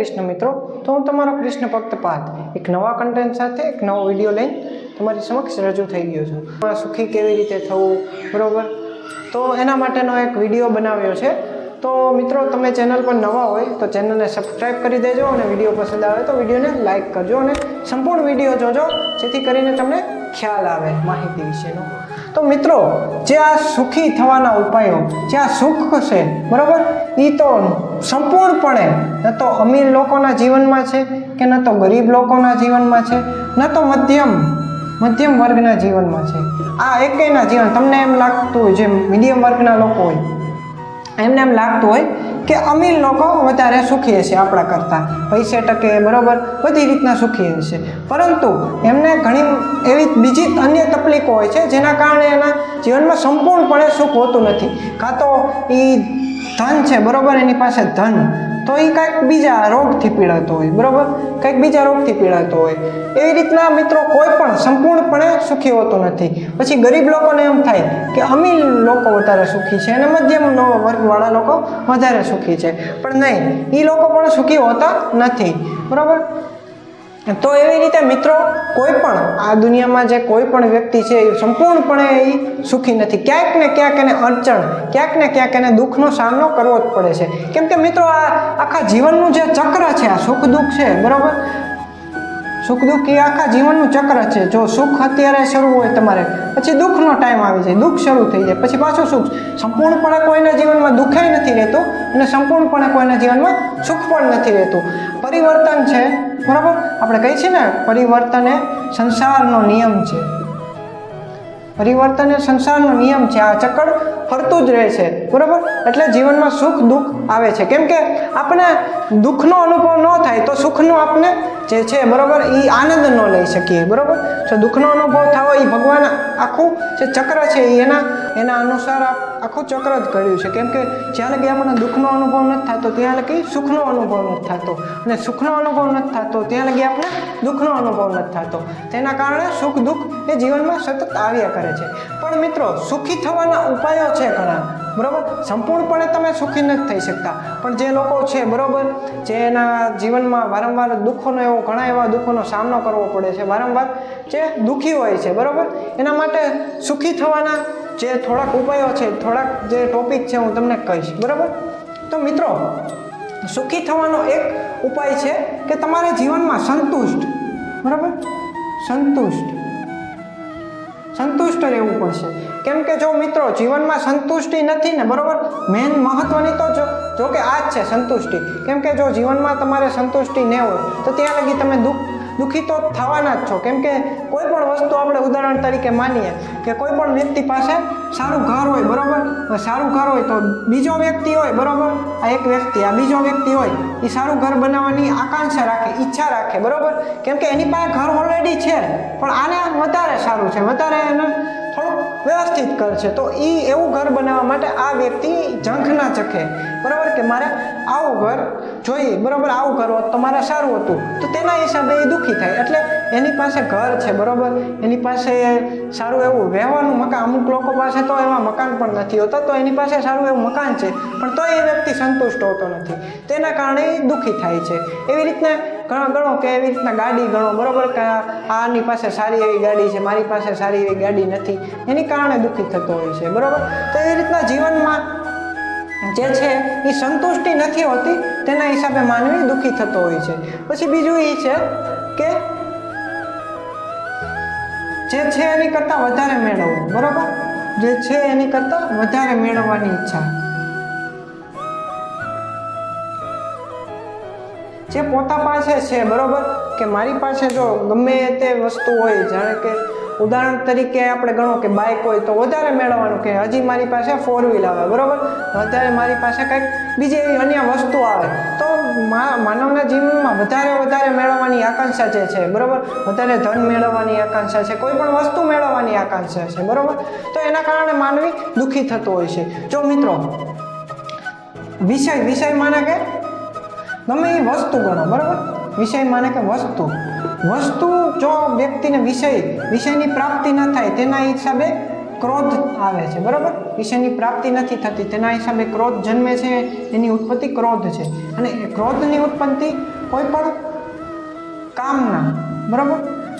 કૃષ્ણ મિત્રો, તો હું તમારો કૃષ્ણ ભક્ત પાર્થ એક નવા કન્ટેન્ટ સાથે, એક નવો વીડિયો લઈને તમારી સમક્ષ રજૂ થઈ ગયો છું. તમારા સુખી કેવી રીતે થવું, બરાબર? તો એના માટેનો એક વીડિયો બનાવ્યો છે. તો મિત્રો, તમે ચેનલ પર નવા હોય, તો ચેનલને સબસ્ક્રાઈબ કરી દેજો અને વીડિયો પસંદ આવે તો વિડીયોને લાઇક કરજો અને સંપૂર્ણ વીડિયો જોજો. જેથી કરીને તમને ખ્યાલ આવે માહિતી વિશેનો. તો મિત્રો, જે આ સુખી થવાના ઉપાયો, જે આ સુખ છે બરાબર? એ તો સંપૂર્ણપણે ન તો અમીર લોકોના જીવનમાં છે કે ન તો ગરીબ લોકોના જીવનમાં છે, ન તો મધ્યમ મધ્યમ વર્ગના જીવનમાં છે. આ એકેયના જીવન, તમને એમ લાગતું હોય જે મીડિયમ વર્ગના લોકો હોય એમને એમ લાગતું હોય કે અમીર લોકો વધારે સુખી હશે આપણા કરતાં. પૈસે ટકે બરાબર બધી રીતના સુખી હશે. પરંતુ એમને ઘણી એવી બીજી અન્ય તકલીફો હોય છે જેના કારણે એના જીવનમાં સંપૂર્ણપણે સુખ હોતું નથી. કાં તો એ ધન છે બરાબર એની પાસે ધન. તો એ કાંઈક બીજા રોગથી પીડાતો હોય, બરાબર? કંઈક બીજા રોગથી પીડાતો હોય. એવી રીતના મિત્રો કોઈ પણ સંપૂર્ણપણે સુખી હોતો નથી. પછી ગરીબ લોકોને એમ થાય કે અમીર લોકો વધારે સુખી છે અને મધ્યમ વર્ગવાળા લોકો વધારે સુખી છે. પણ નહીં એ લોકો પણ સુખી હોતા નથી. બરાબર? તો એવી રીતે મિત્રો, કોઈ પણ આ દુનિયામાં જે કોઈ પણ વ્યક્તિ છે, એ સંપૂર્ણપણે એ સુખી નથી. ક્યાંક ને ક્યાંક એને અડચણ, ક્યાંક ને ક્યાંક એને દુઃખનો સામનો કરવો જ પડે છે. કેમ કે મિત્રો, આ આખા જીવનનું જે ચક્ર છે, આ સુખ દુઃખ છે, બરાબર? સુખ દુઃખ એ આખા જીવનનું ચક્ર છે. જો સુખ અત્યારે શરૂ હોય તમારે, પછી દુઃખનો ટાઈમ આવી જાય. દુઃખ શરૂ થઈ જાય, પછી પાછું સુખ. સંપૂર્ણપણે કોઈના જીવનમાં દુઃખે નથી રહેતું અને સંપૂર્ણપણે કોઈના જીવનમાં સુખ પણ નથી રહેતું. પરિવર્તન છે, બરાબર? આપણે કહીએ છીએ ને, પરિવર્તન એ સંસારનો નિયમ છે. પરિવર્તન એ સંસારનો નિયમ છે. આ ચક્કર ફરતું જ રહે છે, બરાબર? એટલે જીવનમાં સુખ દુઃખ આવે છે. કેમ કે આપણે દુઃખનો અનુભવ ન થાય તો સુખનો આપણે જે છે, બરાબર એ આનંદ ન લઈ શકીએ, બરાબર? જો દુઃખનો અનુભવ થવો એ ભગવાન આખું જે ચક્ર છે એના એના અનુસાર આખું ચક્ર જ કર્યું છે. કેમ કે જ્યાં લગી આપણને દુઃખનો અનુભવ નથી થતો ત્યાં લગી સુખનો અનુભવ નથી થતો. અને સુખનો અનુભવ નથી થતો ત્યાં લગી આપણે દુઃખનો અનુભવ નથી થતો. તેના કારણે સુખ, દુઃખ એ જીવનમાં સતત આવ્યા કરે છે. પણ મિત્રો, સુખી થવાના ઉપાયો છે ઘણા. બરાબર? સંપૂર્ણપણે તમે સુખી નથી થઈ શકતા. પણ જે લોકો છે, બરાબર? જે એના જીવનમાં વારંવાર દુઃખોનો એવો, ઘણા એવા દુઃખોનો સામનો કરવો પડે છે, વારંવાર જે દુઃખી હોય છે, બરાબર? એના માટે સુખી થવાના જે થોડાક ઉપાયો છે, થોડાક જે ટોપિક છે, હું તમને કહીશ, બરાબર? તો મિત્રો, સુખી થવાનો એક ઉપાય છે કે તમારે જીવનમાં સંતુષ્ટ, બરાબર? સંતુષ્ટ. સંતુષ્ટ રહેવું પડશે. કેમ કે જો મિત્રો જીવનમાં સંતુષ્ટિ નથી ને, બરાબર? મેન મહત્વની તો જો જો કે આ જ છે સંતુષ્ટિ. કેમ કે જો જીવનમાં તમારે સંતુષ્ટિ ન હોય, તો ત્યાં લગી તમે દુઃખ, દુઃખી તો થવાના જ છો. કેમ કે કોઈ પણ વસ્તુ આપણે ઉદાહરણ તરીકે માનીએ કે કોઈ પણ વ્યક્તિ પાસે સારું ઘર હોય, બરાબર? સારું ઘર હોય તો બીજો વ્યક્તિ હોય, બરાબર? આ એક વ્યક્તિ, આ બીજો વ્યક્તિ હોય, એ સારું ઘર બનાવવાની આકાંક્ષા રાખે, ઈચ્છા રાખે, બરાબર? કેમ કે એની પાસે ઘર ઓલરેડી છે, પણ આને વધારે સારું છે. વધારે એને વ્યવસ્થિત કરશે તો એ એવું ઘર બનાવવા માટે આ વ્યક્તિ ઝંખ ના ચખે. બરાબર કે મારે આવું ઘર જોઈએ. બરાબર આવું ઘર હોત તો મારે સારું હતું. તો તેના હિસાબે એ દુઃખી થાય. એટલે એની પાસે ઘર છે. બરાબર? એની પાસે સારું એવું રહેવાનું મકાન. અમુક લોકો પાસે તો એવા મકાન પણ નથી હોતા. તો એની પાસે સારું એવું મકાન છે. પણ તો એ વ્યક્તિ સંતુષ્ટ હોતો નથી. તેના કારણે દુઃખી થાય છે. એવી રીતના ઘણો ગણો કે એવી રીતના ગાડી ગણો બરાબર? કે આની પાસે સારી એવી ગાડી છે, મારી પાસે સારી એવી ગાડી નથી. એની કારણે દુઃખી થતો હોય છે, બરાબર? તો એ રીતના જીવનમાં જે છે, એ સંતુષ્ટિ નથી હોતી, તેના હિસાબે માનવી દુઃખી થતો હોય છે. પછી બીજું એ છે કે જે છે એની કરતાં વધારે મેળવવું, બરાબર? જે છે એની કરતાં વધારે મેળવવાની ઈચ્છા. જે પોતા પાસે છે, બરાબર? કે મારી પાસે જો ગમે તે વસ્તુ હોય, જાણે કે ઉદાહરણ તરીકે આપણે ગણો કે બાઇક હોય, તો વધારે મેળવવાનું કે હજી મારી પાસે ફોર વ્હીલ આવે, બરાબર? વધારે મારી પાસે કંઈક બીજી એવી અન્ય વસ્તુ આવે, તો માનવના જીવનમાં વધારે વધારે મેળવવાની આકાંક્ષા જે છે, બરાબર? વધારે ધન મેળવવાની આકાંક્ષા છે, કોઈ પણ વસ્તુ મેળવવાની આકાંક્ષા છે, બરાબર? તો એના કારણે માનવી દુઃખી થતો હોય છે. જો મિત્રો, વિષય વિષય માને કે ગમે એ વસ્તુ ગણો, બરાબર? વિષય માને કે વસ્તુ. વસ્તુ જો વ્યક્તિને વિષય, વિષયની પ્રાપ્તિ ન થાય, તેના હિસાબે ક્રોધ આવે છે, બરાબર? વિષયની પ્રાપ્તિ નથી થતી, તેના હિસાબે ક્રોધ જન્મે છે, એની ઉત્પત્તિ ક્રોધ છે. અને ક્રોધની ઉત્પત્તિ કોઈ પણ કામના, બરાબર?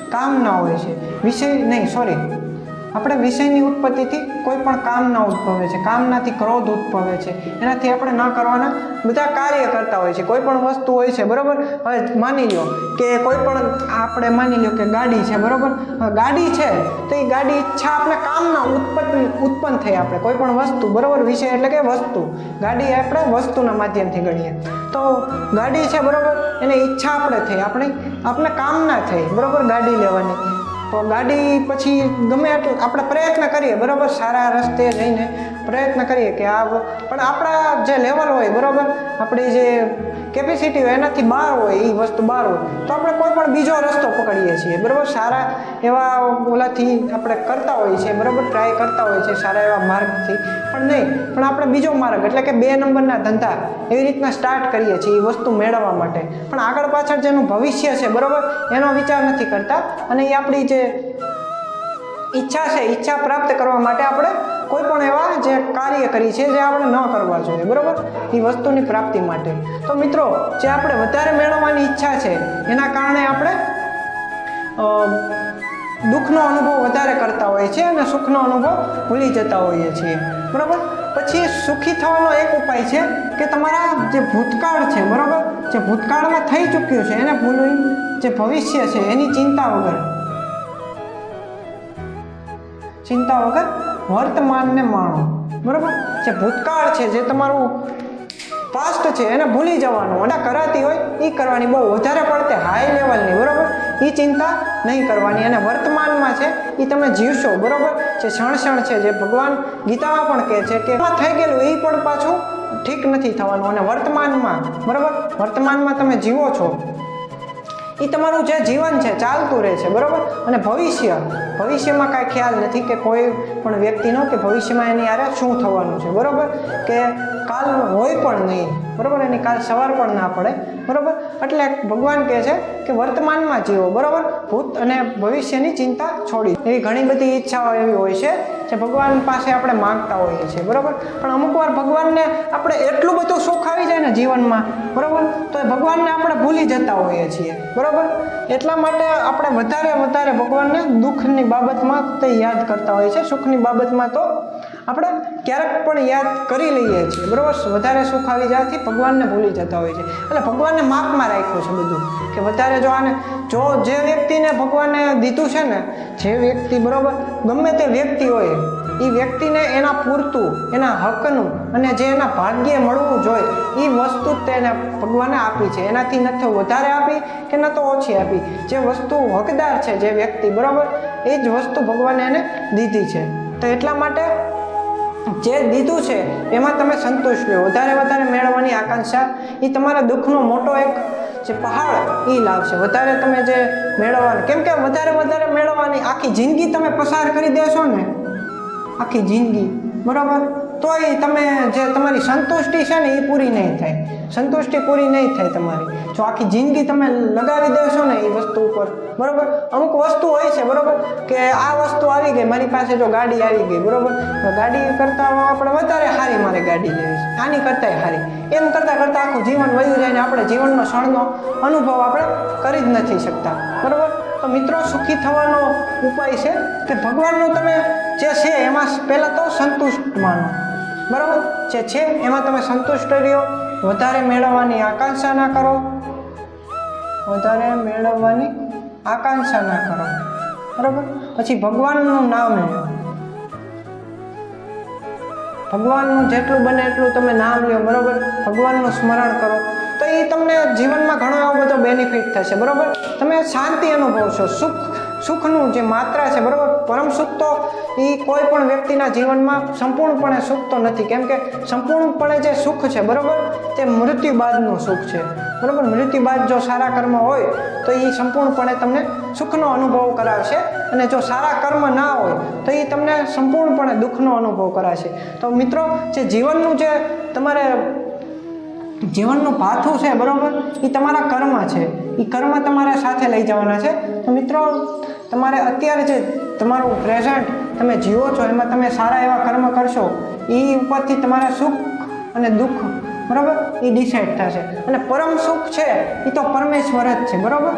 કામના હોય છે. વિષય નહીં સોરી આપણે વિષયની ઉત્પત્તિથી કોઈ પણ કામના ઉદ્ભવે છે, કામનાથી ક્રોધ ઉદ્ભવે છે. એનાથી આપણે ન કરવાના બધા કાર્ય કરતા હોય છે. કોઈ પણ વસ્તુ હોય છે, બરાબર? હવે માની લો કે કોઈ પણ આપણે માની લો કે ગાડી છે, બરાબર? ગાડી છે, તો એ ગાડી ઈચ્છા આપણે કામના ઉત્પત્તિ, ઉત્પન્ન થઈ આપણે. કોઈ પણ વસ્તુ, બરાબર? વિષય એટલે કે વસ્તુ. ગાડી આપણે વસ્તુના માધ્યમથી ગણીએ. તો ગાડી છે, બરાબર? એને ઈચ્છા આપણે થઈ. આપણે આપણે કામના થઈ, બરાબર? ગાડી લેવાની. તો ગાડી પછી ગમે એટલું આપણે પ્રયત્ન કરીએ, બરાબર? સારા રસ્તે જઈને પ્રયત્ન કરીએ કે આ પણ આપણા જે લેવલ હોય, બરાબર? આપણી જે કેપેસિટી હોય, એનાથી બહાર હોય એ વસ્તુ બહાર હોય. તો આપણે કોઈ પણ બીજો રસ્તો પકડીએ છીએ, બરાબર? સારા એવા ઓલાથી આપણે કરતા હોઈએ છીએ, બરાબર? ટ્રાય કરતા હોઈએ છીએ સારા એવા માર્ગથી. પણ નહીં, પણ આપણે બીજો માર્ગ, એટલે કે બે નંબરના ધંધા એવી રીતના સ્ટાર્ટ કરીએ છીએ એ વસ્તુ મેળવવા માટે. પણ આગળ પાછળ જેનું ભવિષ્ય છે, બરાબર? એનો વિચાર નથી કરતા. અને એ આપણી જે ઈચ્છા છે, ઈચ્છા પ્રાપ્ત કરવા માટે આપણે કોઈ પણ એવા જે કાર્ય કરી છે, જે આપણે ન કરવા જોઈએ, બરાબર? એ વસ્તુની પ્રાપ્તિ માટે. તો મિત્રો, જે આપણે વધારે મેળવવાની ઈચ્છા છે, એના કારણે આપણે દુઃખનો અનુભવ વધારે કરતા હોઈએ છીએ અને સુખનો અનુભવ ભૂલી જતા હોઈએ છીએ. બરાબર? પછી સુખી થવાનો એક ઉપાય છે કે તમારા જે ભૂતકાળ છે, બરાબર? જે ભૂતકાળમાં થઈ ચૂક્યું છે, એને ભૂલવી જે ભવિષ્ય છે, એની ચિંતા વગર ચિંતા વગર વર્તમાનને માણો. બરાબર? જે ભૂતકાળ છે, જે તમારું પાસ્ટ છે, એને ભૂલી જવાનું. અને કરાતી હોય એ કરવાની બહુ વધારે પડતે હાઈ લેવલની બરાબર? એ ચિંતા નહીં કરવાની. અને વર્તમાનમાં છે એ તમે જીવશો, બરાબર? જે ક્ષણ ક્ષણ છે, જે ભગવાન ગીતામાં પણ કહે છે કે થઈ ગયેલું એ પણ પાછું ઠીક નથી થવાનું. અને વર્તમાનમાં, બરાબર? વર્તમાનમાં તમે જીવો છો. એ તમારું જે જીવન છે, ચાલતું રહે છે, બરાબર? અને ભવિષ્ય, ભવિષ્યમાં કાંઈ ખ્યાલ નથી કે કોઈ પણ વ્યક્તિનો કે ભવિષ્યમાં એની આરે શું થવાનું છે, બરાબર? કે કાલ હોય પણ નહીં, બરાબર? એની કાલ સવાર પણ ના પડે, બરાબર? એટલે ભગવાન કહે છે કે વર્તમાનમાં જીવો, બરાબર? ભૂત અને ભવિષ્યની ચિંતા છોડી એવી ઘણી બધી ઈચ્છાઓ એવી હોય છે જે ભગવાન પાસે આપણે માગતા હોઈએ છીએ, બરાબર? પણ અમુક વાર ભગવાનને આપણે એટલું બધું સુખ આવી જાય ને જીવનમાં, બરાબર? તો એ ભગવાનને આપણે ભૂલી જતા હોઈએ છીએ, બરાબર? એટલા માટે આપણે વધારે વધારે ભગવાનને દુઃખની બાબતમાં તે યાદ કરતા હોઈએ છીએ. સુખની બાબતમાં તો આપણે ક્યારેક પણ યાદ કરી લઈએ છીએ, બરાબર? વધારે સુખ આવી જવાથી ભગવાનને ભૂલી જતા હોય છે. એટલે ભગવાનને માપમાં રાખ્યું છે બધું, કે વધારે જો આને, જો જે વ્યક્તિને ભગવાને દીધું છે ને, જે વ્યક્તિ, બરાબર? ગમે તે વ્યક્તિ હોય, એ વ્યક્તિને એના પૂરતું, એના હકનું અને જે એના ભાગ્યે મળવું જોઈએ, એ વસ્તુ તેને ભગવાને આપી છે. એનાથી ન તો વધારે આપી કે ન તો ઓછી આપી. જે વસ્તુ હકદાર છે, જે વ્યક્તિ, બરાબર? એ જ વસ્તુ ભગવાને એને દીધી છે. તો એટલા માટે જે દીધું છે, એમાં તમે સંતુષ્ટ લો. વધારે વધારે મેળવવાની આકાંક્ષા, એ તમારા દુઃખનો મોટો એક જે પહાડ એ લાવશે વધારે તમે જે મેળવવાનું, કેમ કે વધારે વધારે મેળવવાની આખી જિંદગી તમે પસાર કરી દેશો ને, આખી જિંદગી, બરાબર? તોય તમે જે તમારી સંતુષ્ટિ છે ને એ પૂરી નહીં થાય. સંતુષ્ટિ પૂરી નહીં થાય તમારી. જો આખી જિંદગી તમે લગાવી દેશો ને એ વસ્તુ ઉપર બરાબર? અમુક વસ્તુ હોય છે, બરાબર? કે આ વસ્તુ આવી ગઈ, મારી પાસે જો ગાડી આવી ગઈ, બરાબર? ગાડી કરતાં આપણે વધારે સારી મારે ગાડી લેવી છે. આની કરતાંય સારી. એમ કરતાં કરતાં આખું જીવન વયું જાય ને આપણે જીવનનો ક્ષણનો અનુભવ આપણે કરી જ નથી શકતા. બરાબર? તો મિત્રો, સુખી થવાનો ઉપાય છે કે ભગવાનનું તમે જે છે, એમાં પહેલાં તો સંતુષ્ટ માનો. બરાબર? જે છે, એમાં તમે સંતુષ્ટ રહ્યો. વધારે મેળવવાની આકાંક્ષા ના કરો. વધારે મેળવવાની આકાંક્ષા ના કરો. બરાબર? પછી ભગવાનનું નામ લો ભગવાનનું જેટલું બને એટલું તમે નામ લ્યો, બરાબર? ભગવાનનું સ્મરણ કરો. તો એ તમને જીવનમાં ઘણો એવો બધો બેનિફિટ થશે, બરાબર? તમે શાંતિ અનુભવશો, સુખ સુખનું જે માત્રા છે, બરાબર? પરમ સુખ તો એ કોઈ પણ વ્યક્તિના જીવનમાં સંપૂર્ણપણે સુખ તો નથી. કેમ કે સંપૂર્ણપણે જે સુખ છે, બરાબર? તે મૃત્યુ બાદનું સુખ છે. બરાબર? મૃત્યુ બાદ જો સારા કર્મ હોય, તો એ સંપૂર્ણપણે તમને સુખનો અનુભવ કરાવશે. અને જો સારા કર્મ ના હોય, તો એ તમને સંપૂર્ણપણે દુઃખનો અનુભવ કરાશે તો મિત્રો, જે જીવનનું જે તમારે જીવનનું પાથું છે, બરાબર? એ તમારા કર્મ છે. એ કર્મ તમારે સાથે લઈ જવાના છે. તો મિત્રો તમારે અત્યારે જે તમારું પ્રેઝન્ટ તમે જીવો છો, એમાં તમે સારા એવા કર્મ કરશો, એ ઉપરથી તમારા સુખ અને દુઃખ, બરાબર? એ ડિસાઈડ થશે. અને પરમ સુખ છે, એ તો પરમેશ્વર જ છે, બરાબર?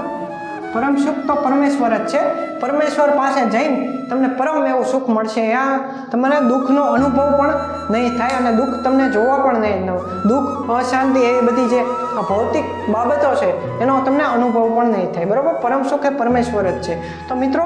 પરમ સુખ તો પરમેશ્વર જ છે. પરમેશ્વર પાસે જઈને તમને પરમ એવું સુખ મળશે. આ તમને દુઃખનો અનુભવ પણ નહીં થાય અને દુઃખ તમને જોવા પણ નહીં દુઃખ, અશાંતિ, એ બધી જે આ ભૌતિક બાબતો છે, એનો તમને અનુભવ પણ નહીં થાય. બરાબર? પરમ સુખ એ પરમેશ્વર જ છે. તો મિત્રો,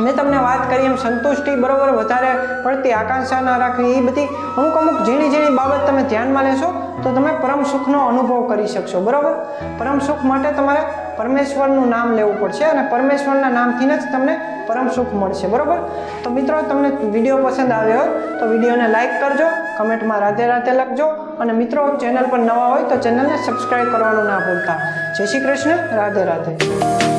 મેં તમને વાત કરી એમ સંતુષ્ટિ બરાબર વધારે પડતી આકાંક્ષા ના રાખવી, એ બધી અમુક અમુક ઝીણી ઝીણી બાબત તમે ધ્યાનમાં લેશો, તો તમે પરમ સુખનો અનુભવ કરી શકશો. બરાબર? પરમ સુખ માટે તમારે પરમેશ્વરનું નામ લેવું પડશે અને પરમેશ્વરના નામથી જ તમને પરમ સુખ મળશે. બરાબર? તો મિત્રો, તમને વીડિયો પસંદ આવ્યો હોય, તો વિડીયોને લાઇક કરજો, કમેન્ટમાં રાધે રાધે લખજો અને મિત્રો ચેનલ પર નવા હોય તો ચેનલને સબસ્ક્રાઈબ કરવાનું ના ભૂલતા. જય શ્રી કૃષ્ણ. રાધે રાધે.